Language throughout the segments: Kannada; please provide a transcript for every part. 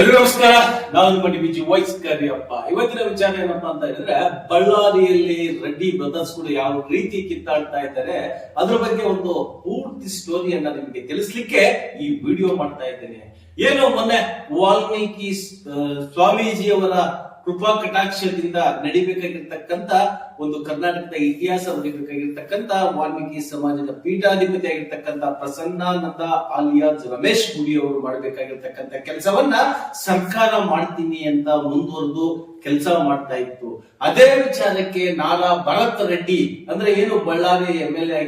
ಎಲ್ರಿಗೂ ನಮಸ್ಕಾರ. ನಾನು ನಿಮ್ಮ ಬಿಜಿ ವೈಸ್ ಕರಿಯಪ್ಪ. ಇವತ್ತಿನ ವಿಚಾರ ಏನಪ್ಪಾ ಅಂತ ಹೇಳಿದ್ರೆ, ಬಳ್ಳಾರಿಯಲ್ಲಿ ರೆಡ್ಡಿ ಬ್ರದರ್ಸ್ಗಳು ಯಾವ ರೀತಿ ಕಿತ್ತಾಡ್ತಾ ಇದ್ದಾರೆ, ಅದ್ರ ಬಗ್ಗೆ ಒಂದು ಪೂರ್ತಿ ಸ್ಟೋರಿಯನ್ನ ನಿಮಗೆ ತಿಳಿಸ್ಲಿಕ್ಕೆ ಈ ವಿಡಿಯೋ ಮಾಡ್ತಾ ಇದ್ದೇನೆ. ಏನು ಮೊನ್ನೆ ವಾಲ್ಮೀಕಿ ಸ್ವಾಮೀಜಿಯವರ ಕೃಪಾ ಕಟಾಕ್ಷದಿಂದ ನಡಿಬೇಕಾಗಿರ್ತಕ್ಕಂತ ಒಂದು ಕರ್ನಾಟಕದ ಇತಿಹಾಸ ಬರೀಬೇಕಾಗಿರ್ತಕ್ಕಂತ ವಾಲ್ಮೀಕಿ ಸಮಾಜದ ಪೀಠಾಧಿಪತಿ ಆಗಿರ್ತಕ್ಕಂತ ಪ್ರಸನ್ನಾನಂದ ಆಲಿಯಾಜ್ ರಮೇಶ್ ಗುಡಿ ಅವರು ಮಾಡಬೇಕಾಗಿರ್ತಕ್ಕಂತ ಕೆಲಸವನ್ನ ಸರ್ಕಾರ ಮಾಡ್ತೀನಿ ಅಂತ ಮುಂದುವರೆದು ಕೆಲಸ ಮಾಡ್ತಾ ಇತ್ತು. ಅದೇ ವಿಚಾರಕ್ಕೆ ನಾರಾ ಭರತ್ ರೆಡ್ಡಿ, ಅಂದ್ರೆ ಏನು Bellary M L A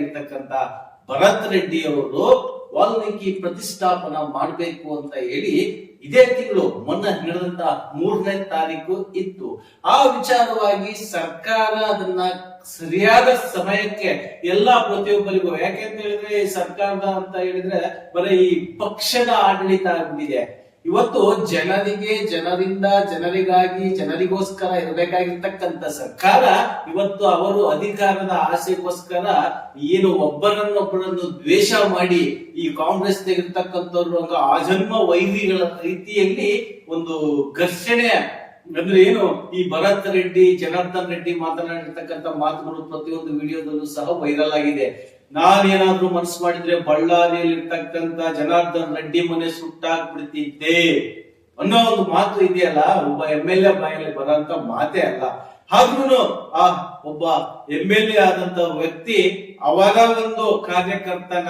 Bharat Reddy ಅವರು ವಾಲ್ಮೀಕಿ ಪ್ರತಿಷ್ಠಾಪನ ಮಾಡಬೇಕು ಅಂತ ಹೇಳಿ ಇದೇ ತಿಂಗಳು ಮೊನ್ನೆ ನಡೆದಂತ ಮೂರನೇ ತಾರೀಕು ಇತ್ತು. ಆ ವಿಚಾರವಾಗಿ ಸರ್ಕಾರ ಅದನ್ನ ಸರಿಯಾದ ಸಮಯಕ್ಕೆ ಎಲ್ಲಾ ಪ್ರತಿಯೊಬ್ಬರಿಗೂ, ಯಾಕೆ ಅಂತ ಹೇಳಿದ್ರೆ ಸರ್ಕಾರದ ಅಂತ ಹೇಳಿದ್ರೆ ಬರೀ ಈ ಪಕ್ಷದ ಆಡಳಿತ ಆಗ್ಬಿಟ್ಟಿದೆ. ಇವತ್ತು ಜನರಿಗೆ, ಜನರಿಂದ, ಜನರಿಗಾಗಿ, ಜನರಿಗೋಸ್ಕರ ಇರಬೇಕಾಗಿರ್ತಕ್ಕಂಥ ಸರ್ಕಾರ ಇವತ್ತು ಅವರು ಅಧಿಕಾರದ ಆಸೆಗೋಸ್ಕರ ಏನು ಒಬ್ಬರನ್ನೊಬ್ಬರನ್ನು ದ್ವೇಷ ಮಾಡಿ ಈ ಕಾಂಗ್ರೆಸ್ ಇರ್ತಕ್ಕಂಥವ್ರು ಆಜನ್ಮ ವೈರಿಗಳ ರೀತಿಯಲ್ಲಿ ಒಂದು ಘರ್ಷಣೆ ಅಂದ್ರೆ ಏನು, ಈ ಭರತ್ ರೆಡ್ಡಿ, ಜನಾರ್ದನ್ ರೆಡ್ಡಿ ಮಾತನಾಡಿರ್ತಕ್ಕಂಥ ಮಾತುಗಳು ಪ್ರತಿಯೊಂದು ವಿಡಿಯೋದಲ್ಲೂ ಸಹ ವೈರಲ್ ಆಗಿದೆ. ನಾನೇನಾದ್ರೂ ಮನಸ್ಸು ಮಾಡಿದ್ರೆ ಬಳ್ಳಾರಿಯಲ್ಲಿ ಇರ್ತಕ್ಕಂಥ ಜನಾರ್ದನ್ ರೆಡ್ಡಿ ಮನೆ ಸುಟ್ಟಾಗ್ಬಿಡ್ತಿದ್ದೆ ಅನ್ನೋ ಒಂದು ಮಾತು ಇದೆಯಲ್ಲ, ಒಬ್ಬ ಎಂ ಎಲ್ ಎ ಬಾಯಲ್ಲಿ ಬರೋಂತ ಮಾತೇ ಅಲ್ಲ. ಆದ್ರೂ ಆ ಒಬ್ಬ ಎಂ ಎಲ್ ಎ ಆದಂತ ವ್ಯಕ್ತಿ ಅವರ ಒಂದು ಕಾರ್ಯಕರ್ತನ,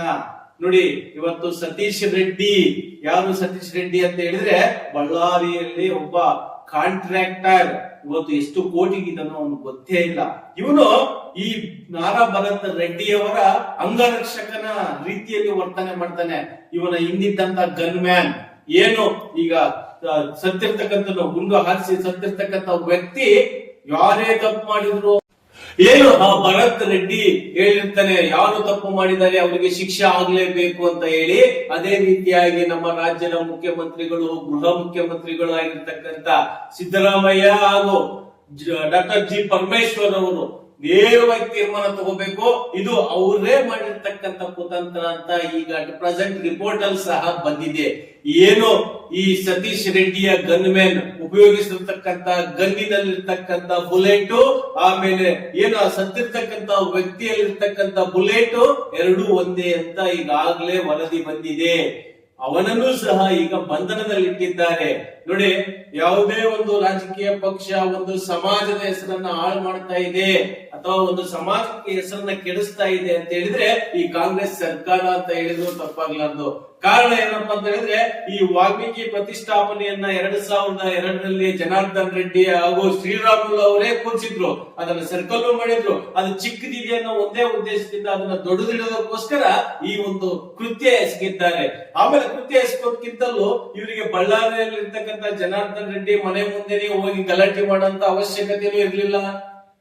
ನೋಡಿ, ಇವತ್ತು ಸತೀಶ್ ರೆಡ್ಡಿ, ಯಾರು ಸತೀಶ್ ರೆಡ್ಡಿ ಅಂತ ಹೇಳಿದ್ರೆ ಬಳ್ಳಾರಿಯಲ್ಲಿ ಒಬ್ಬ ಕಾಂಟ್ರಾಕ್ಟರ್ ಇವತ್ತು ಎಷ್ಟು ಕೋಟಿಗಿದನೋ ಅವನು ಗೊತ್ತೇ ಇಲ್ಲ. ಇವನು ಈ ನಾರಾ ಭರತ್ ರೆಡ್ಡಿಯವರ ಅಂಗರಕ್ಷಕನ ರೀತಿಯಲ್ಲಿ ವರ್ತನೆ ಮಾಡ್ತಾನೆ. ಇವನ ಹಿಂದಿದ್ದಂತ ಗನ್ ಮ್ಯಾನ್ ಏನು? ಈಗ ಸತ್ತಿರ್ತಕ್ಕಂಥ ಗುಂಡು ಹಾರಿಸಿ ಸತ್ತಿರ್ತಕ್ಕಂಥ ವ್ಯಕ್ತಿ ಯಾರೇ ತಪ್ಪು ಮಾಡಿದ್ರು ಏನು? ಆ ಭರತ್ ರೆಡ್ಡಿ ಹೇಳಿರ್ತಾನೆ, ಯಾರು ತಪ್ಪು ಮಾಡಿದ್ದಾರೆ ಅವರಿಗೆ ಶಿಕ್ಷೆ ಆಗ್ಲೇಬೇಕು ಅಂತ ಹೇಳಿ, ಅದೇ ರೀತಿಯಾಗಿ ನಮ್ಮ ರಾಜ್ಯದ ಮುಖ್ಯಮಂತ್ರಿಗಳು, ಗೃಹ ಮುಖ್ಯಮಂತ್ರಿಗಳು ಆಗಿರ್ತಕ್ಕಂತ ಸಿದ್ದರಾಮಯ್ಯ ಹಾಗೂ ಡಾಕ್ಟರ್ ಜಿ ಪರಮೇಶ್ವರ್ ಅವರು ನೇರವಾಗಿ ತೀರ್ಮಾನ ತಗೋಬೇಕು. ಇದು ಅವರೇ ಮಾಡಿರ್ತಕ್ಕಂಥ ಕುತಂತ್ರ ಅಂತ ಈಗ ಪ್ರೆಸೆಂಟ್ ರಿಪೋರ್ಟ್ ಅಲ್ಲಿ ಸಹ ಬಂದಿದೆ. ಏನು ಈ ಸತೀಶ್ ರೆಡ್ಡಿಯ ಗನ್ ಮ್ಯಾನ್ ಉಪಯೋಗಿಸಿರ್ತಕ್ಕಂತ ಗನ್ನಿನಲ್ಲಿರ್ತಕ್ಕಂತ ಬುಲೆಟ್, ಆಮೇಲೆ ಏನು ಸತ್ತಿರ್ತಕ್ಕಂತ ವ್ಯಕ್ತಿಯಲ್ಲಿರ್ತಕ್ಕಂತ ಬುಲೆಟ್, ಎರಡೂ ಒಂದೇ ಅಂತ ಈಗಾಗಲೇ ವರದಿ ಬಂದಿದೆ. ಅವನನ್ನು ಸಹ ಈಗ ಬಂಧನದಲ್ಲಿಟ್ಟಿದ್ದಾರೆ. ನೋಡಿ, ಯಾವುದೇ ಒಂದು ರಾಜಕೀಯ ಪಕ್ಷ ಒಂದು ಸಮಾಜದ ಹೆಸರನ್ನ ಹಾಳು ಮಾಡ್ತಾ ಇದೆ ಅಥವಾ ಒಂದು ಸಮಾಜಕ್ಕೆ ಹೆಸರನ್ನ ಕೆಡಿಸ್ತಾ ಇದೆ ಅಂತ ಹೇಳಿದ್ರೆ ಈ ಕಾಂಗ್ರೆಸ್ ಸರ್ಕಾರ ಅಂತ ಹೇಳಿದ್ರು ತಪ್ಪಾಗ್ಲಾರ್ದು. ಕಾರಣ ಏನಪ್ಪಾ ಅಂತ ಹೇಳಿದ್ರೆ, ಈ ವಾಲ್ಮೀಕಿ ಪ್ರತಿಷ್ಠಾಪನೆಯನ್ನ ಎರಡ್ ಸಾವಿರದ ಎರಡರಲ್ಲಿ ಜನಾರ್ದನ್ ರೆಡ್ಡಿ ಹಾಗೂ ಶ್ರೀರಾಮುಲು ಅವರೇ ಕೂರಿಸಿದ್ರು. ಅದನ್ನ ಸರ್ಕಲ್ ಮಾಡಿದ್ರು. ಅದು ಚಿಕ್ಕದಿದೆ ಅನ್ನೋ ಒಂದೇ ಉದ್ದೇಶದಿಂದ ಅದನ್ನ ದೊಡ್ಡದಿಡೋದಕ್ಕೋಸ್ಕರ ಈ ಒಂದು ಕೃತ್ಯ ಎಸಗಿದ್ದಾರೆ. ಆಮೇಲೆ ಕೃತ್ಯ ಎಸಗೋದಕ್ಕಿಂತಲೂ ಇವರಿಗೆ ಬಳ್ಳಾರಿಯಲ್ಲಿ ಇರ್ತಕ್ಕಂಥ ಜನಾರ್ದನ್ ರೆಡ್ಡಿ ಮನೆ ಮುಂದೆನೆ ಹೋಗಿ ಗಲಾಟೆ ಮಾಡುವಂತ ಅವಶ್ಯಕತೆನೂ ಇರ್ಲಿಲ್ಲ.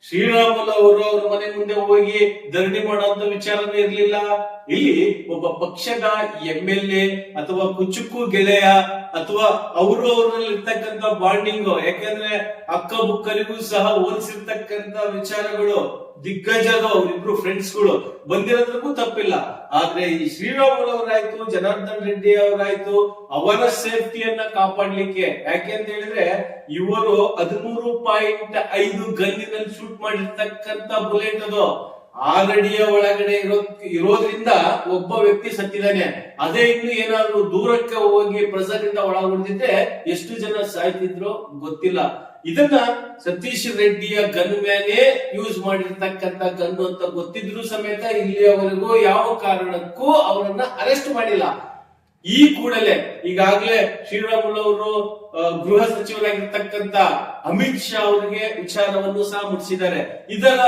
ಶ್ರೀರಾಮುಲು ಅವರು ಅವ್ರ ಮನೆ ಮುಂದೆ ಹೋಗಿ ಧರಣಿ ಮಾಡುವಂತ ವಿಚಾರನೇ ಇರಲಿಲ್ಲ. ಇಲ್ಲಿ ಒಬ್ಬ ಪಕ್ಷದ ಎಂ ಎಲ್ ಎ ಅಥವಾ ಕುಚುಕು ಗೆಳೆಯ ಅಥವಾ ಅವರು ಅವರಲ್ಲಿ ಇರ್ತಕ್ಕಂತ ಬಾಂಡಿಂಗ್ ಯಾಕಂದ್ರೆ ಅಕ್ಕ ಬುಕ್ಕಲಿಗೂ ಸಹ ಹೋಲಿಸಿರ್ತಕ್ಕಂತ ವಿಚಾರಗಳು ದಿಗ್ಗಜರು ಅವರಿಬ್ರು ಫ್ರೆಂಡ್ಸ್ಗಳು. ಬಂದಿರೋದ್ರಿಗೂ ತಪ್ಪಿಲ್ಲ. ಆದ್ರೆ ಈ ಶ್ರೀರಾಮುಲವರಾಯ್ತು ಜನಾರ್ದನ್ ರೆಡ್ಡಿ ಅವರಾಯ್ತು, ಅವರ ಸೇಫ್ಟಿಯನ್ನ ಕಾಪಾಡ್ಲಿಕ್ಕೆ, ಯಾಕೆ ಅಂತ ಹೇಳಿದ್ರೆ ಇವರು ಹದಿಮೂರು ಪಾಯಿಂಟ್ ಐದು ಗನ್ನಿನಲ್ಲಿ ಶೂಟ್ ಮಾಡಿರ್ತಕ್ಕಂತ ಬುಲೆಟ್ ಅದು. ಆರಡಿಯ ಒಳಗಡೆ ಇರೋ ಇರೋದ್ರಿಂದ ಒಬ್ಬ ವ್ಯಕ್ತಿ ಸತ್ತಿದ್ದಾನೆ. ಅದೇ ಇನ್ನು ಏನಾದ್ರು ದೂರಕ್ಕೆ ಹೋಗಿ ಪ್ರೆಸರ್ ಇಂದ ಒಳಗೊಂಡಿದ್ರೆ ಎಷ್ಟು ಜನ ಸಾಯ್ತಿದ್ರು ಗೊತ್ತಿಲ್ಲ. ಇದನ್ನ ಸತೀಶ್ ರೆಡ್ಡಿಯ ಗನ್ ಮ್ಯಾನೇ ಯೂಸ್ ಮಾಡಿರ್ತಕ್ಕಂತ ಗನ್ ಅಂತ ಗೊತ್ತಿದ್ರು ಸಮೇತ ಇಲ್ಲಿಯವರೆಗೂ ಯಾವ ಕಾರಣಕ್ಕೂ ಅವರನ್ನ ಅರೆಸ್ಟ್ ಮಾಡಿಲ್ಲ. ಈ ಕೂಡಲೇ ಈಗಾಗಲೇ ಶ್ರೀರಾಮುಲು ಅವರು ಗೃಹ ಸಚಿವರಾಗಿರ್ತಕ್ಕಂತ ಅಮಿತ್ ಶಾ ಅವರಿಗೆ ವಿಚಾರವನ್ನು ಸಹ ಮುಟ್ಟಿಸಿದ್ದಾರೆ. ಇದರ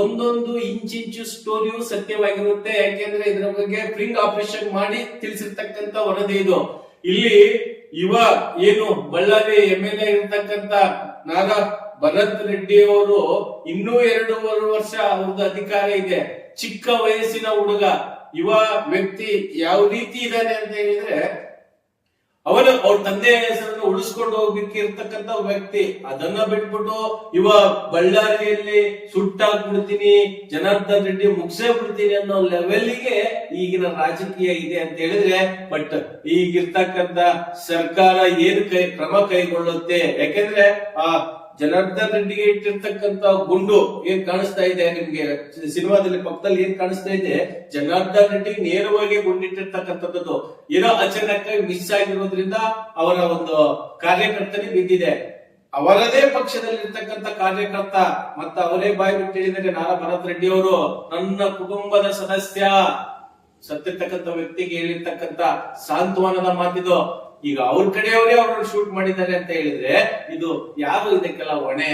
ಒಂದೊಂದು ಇಂಚಿಂಚು ಸ್ಟೋರಿಯು ಸತ್ಯವಾಗಿರುತ್ತೆ. ಯಾಕೆಂದ್ರೆ ಇದರ ಬಗ್ಗೆ ಫ್ರಿಂಗ್ ಆಪರೇಷನ್ ಮಾಡಿ ತಿಳಿಸಿರ್ತಕ್ಕಂತ ವರದಿ ಇದು. ಇಲ್ಲಿ ಯುವ ಏನು ಬಳ್ಳಾರಿ ಎಂ ಎಲ್ ಎ ಇರ್ತಕ್ಕಂತ ಭರತ್ ರೆಡ್ಡಿ ಅವರು ಇನ್ನೂ ಎರಡೂವರೆ ವರ್ಷ ಅವ್ರದ್ದು ಅಧಿಕಾರ ಇದೆ. ಚಿಕ್ಕ ವಯಸ್ಸಿನ ಹುಡುಗ. ಯುವ ವ್ಯಕ್ತಿ ಯಾವ ರೀತಿ ಇದ್ದಾನೆ ಅಂತ ಹೇಳಿದ್ರೆ, ಅವನು ಅವ್ರ ತಂದೆ ಹೆಸರನ್ನು ಉಳಿಸ್ಕೊಂಡು ಹೋಗ್ಲಿಕ್ಕೆ ಇರ್ತಕ್ಕಂತ ವ್ಯಕ್ತಿ. ಅದನ್ನ ಬಿಟ್ಬಿಟ್ಟು ಇವ ಬಳ್ಳಾರಿಯಲ್ಲಿ ಸುಟ್ಟಾಗ್ಬಿಡ್ತೀನಿ, ಜನಾರ್ದನ್ ರೆಡ್ಡಿ ಮುಗಿಸೇ ಬಿಡ್ತೀನಿ ಅನ್ನೋ ಲೆವೆಲ್ಗೆ ಈಗಿನ ರಾಜಕೀಯ ಇದೆ ಅಂತ ಹೇಳಿದ್ರೆ ಬಟ್ ಈಗಿರ್ತಕ್ಕಂತ ಸರ್ಕಾರ ಏನ್ ಕೈ ಕ್ರಮ ಕೈಗೊಳ್ಳುತ್ತೆ? ಯಾಕೆಂದ್ರೆ ಆ ಜನಾರ್ದನ್ ರೆಡ್ಡಿಗೆ ಇಟ್ಟಿರ್ತಕ್ಕಂತ ಗುಂಡು ಏನ್ ಕಾಣಿಸ್ತಾ ಇದೆ ನಿಮ್ಗೆ? ಸಿನಿಮಾದಲ್ಲಿ ಪಕ್ಕದಲ್ಲಿ ಏನ್ ಕಾಣಿಸ್ತಾ ಇದೆ? ಜನಾರ್ದನ್ ರೆಡ್ಡಿ ನೇರವಾಗಿ ಗುಂಡಿಟ್ಟಿರ್ತಕ್ಕಂಥದ್ದು. ಏನೋ ಅಚಾನಕ್ಕಾಗಿ ಮಿಸ್ ಆಗಿರೋದ್ರಿಂದ ಅವರ ಒಂದು ಕಾರ್ಯಕರ್ತನೇ ಬಿದ್ದಿದೆ ಅವರದೇ ಪಕ್ಷದಲ್ಲಿ ಪಕ್ಷದಲ್ಲಿರ್ತಕ್ಕಂಥ ಕಾರ್ಯಕರ್ತ ಮತ್ತ ಅವರೇ ಬಾಯಿ ಬಿಟ್ಟು ಹೇಳಿದರೆ ನಾರಾ ಭರತ್ ರೆಡ್ಡಿ ಅವರು. ನನ್ನ ಕುಟುಂಬದ ಸದಸ್ಯ. ಸತ್ತಿರ್ತಕ್ಕಂಥ ವ್ಯಕ್ತಿಗೆ ಹೇಳಿರ್ತಕ್ಕಂಥ ಸಾಂತ್ವನದ ಮಾತಿದು. ಈಗ ಅವ್ರ ಕಡೆಯವರೇ ಅವ್ರನ್ನ ಶೂಟ್ ಮಾಡಿದ್ದಾರೆ ಅಂತ ಹೇಳಿದ್ರೆ ಇದು ಯಾರು ಇದಕ್ಕೆಲ್ಲ ಹೊಣೆ?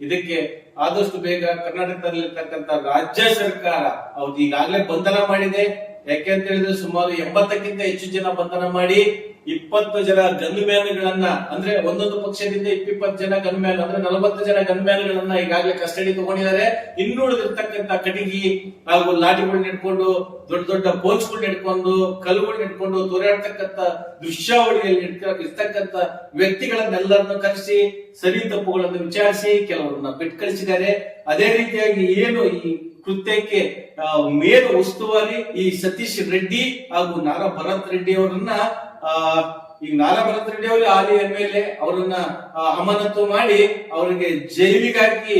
ಇದಕ್ಕೆ ಆದಷ್ಟು ಬೇಗ ಕರ್ನಾಟಕದಲ್ಲಿರ್ತಕ್ಕಂಥ ರಾಜ್ಯ ಸರ್ಕಾರ ಅವ್ರು ಈಗಾಗಲೇ ಬಂಧನ ಮಾಡಿದೆ. ಯಾಕೆ ಅಂತ ಹೇಳಿದ್ರೆ ಸುಮಾರು ಎಂಬತ್ತಕ್ಕಿಂತ ಹೆಚ್ಚು ಜನ ಬಂಧನ ಮಾಡಿ ಇಪ್ಪತ್ತು ಜನ ಗನ್ಮ್ಯಾನ್ಗಳನ್ನ, ಅಂದ್ರೆ ಒಂದೊಂದು ಪಕ್ಷದಿಂದ ಇಪ್ಪಿಪ್ಪತ್ತು ಜನ ಗನ್ಮ್ಯಾನ್, ಅಂದ್ರೆ ನಲವತ್ತು ಜನ ಗನ್ಮ್ಯಾನ್ಗಳನ್ನ ಈಗಾಗಲೇ ಕಸ್ಟಡಿ ತಗೊಂಡಿದ್ದಾರೆ. ಇನ್ನುಳಿದಿರ್ತಕ್ಕಂಥ ಕಟಿಗಿ ಹಾಗೂ ಲಾಠಿಗಳನ್ನ ಇಟ್ಕೊಂಡು ದೊಡ್ಡ ದೊಡ್ಡ ಬೋಚ್ಗಳು ಇಟ್ಕೊಂಡು ಕಲ್ಲುಗಳನ್ನ ಇಟ್ಕೊಂಡು ತೋರಾಡ್ತಕ್ಕಂಥ ದೃಶ್ಯಾವಳಿಯಲ್ಲಿ ಇರ್ತಕ್ಕಂಥ ವ್ಯಕ್ತಿಗಳನ್ನೆಲ್ಲರನ್ನು ಕರೆಸಿ, ಸರಿ ತಪ್ಪುಗಳನ್ನು ವಿಚಾರಿಸಿ ಕೆಲವರನ್ನ ಬಿಟ್ಟು ಕಳಿಸಿದ್ದಾರೆ. ಅದೇ ರೀತಿಯಾಗಿ ಏನು ಈ ಕೃತ್ಯಕ್ಕೆ ಮೇಲು ಉಸ್ತುವಾರಿ ಈ ಸತೀಶ್ ರೆಡ್ಡಿ ಹಾಗೂ ನಾರಾ ಭರತ್ ರೆಡ್ಡಿ ಅವರನ್ನ ಈಗ ನಾಲಾ ಭರತ್ ರೆಡ್ಡಿ ಅವರು ಹಾಲಿ ಎಂ ಎಲ್ ಎ ಅವರನ್ನ ಅಮಾನತು ಮಾಡಿ ಅವರಿಗೆ ಜೈವಿಗಾಗಿ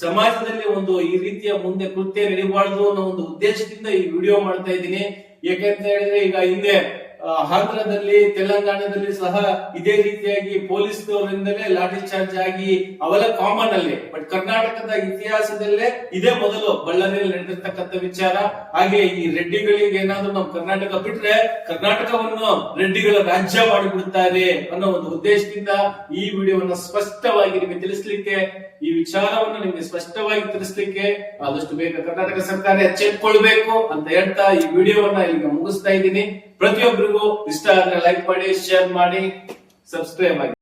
ಸಮಾಜದಲ್ಲಿ ಒಂದು ಈ ರೀತಿಯ ಮುಂದೆ ಕೃತ್ಯ ನಡೀಬಾರ್ದು ಅನ್ನೋ ಒಂದು ಉದ್ದೇಶದಿಂದ ಈ ವಿಡಿಯೋ ಮಾಡ್ತಾ ಇದ್ದೀನಿ. ಯಾಕೆಂತ ಹೇಳಿದ್ರೆ ಈಗ ಹಿಂದೆ ಆಂಧ್ರದಲ್ಲಿ, ತೆಲಂಗಾಣದಲ್ಲಿ ಸಹ ಇದೇ ರೀತಿಯಾಗಿ ಪೊಲೀಸ್ನವರಿಂದಲೇ ಲಾಠಿ ಚಾರ್ಜ್ ಆಗಿ ಅವೆಲ್ಲ ಕಾಮನ್ ಅಲ್ಲಿ ಬಟ್ ಕರ್ನಾಟಕದ ಇತಿಹಾಸದಲ್ಲೇ ಇದೇ ಮೊದಲು ಬಳ್ಳಾರಿಯಲ್ಲಿ ನಡೆದಿರ್ತಕ್ಕಂಥ ವಿಚಾರ. ಹಾಗೆ ಈ ರೆಡ್ಡಿಗಳಿಗೆ ಏನಾದ್ರೂ ನಮ್ಮ ಕರ್ನಾಟಕ ಬಿಟ್ರೆ ಕರ್ನಾಟಕವನ್ನು ರೆಡ್ಡಿಗಳ ರಾಜ್ಯ ಮಾಡಿಬಿಡುತ್ತಾರೆ ಅನ್ನೋ ಒಂದು ಉದ್ದೇಶದಿಂದ ಈ ವಿಡಿಯೋವನ್ನ ಸ್ಪಷ್ಟವಾಗಿ ನಿಮಗೆ ತಿಳಿಸ್ಲಿಕ್ಕೆ ಈ ವಿಚಾರವನ್ನು ನಿಮಗೆ ಸ್ಪಷ್ಟವಾಗಿ ತಿಳಿಸ್ಲಿಕ್ಕೆ ಆದಷ್ಟು ಬೇಗ ಕರ್ನಾಟಕ ಸರ್ಕಾರ ಎಚ್ಚೆತ್ಕೊಳ್ಬೇಕು ಅಂತ ಹೇಳ್ತಾ ಈ ವಿಡಿಯೋವನ್ನ ಈಗ ಮುಗಿಸ್ತಾ ಇದ್ದೀನಿ. ಪ್ರತಿಯೊಬ್ಬರಿಗೂ ಇಷ್ಟ ಆದ್ರೆ ಲೈಕ್ ಮಾಡಿ ಶೇರ್ ಮಾಡಿ ಸಬ್ಸ್ಕ್ರೈಬ್ ಆಗಿ.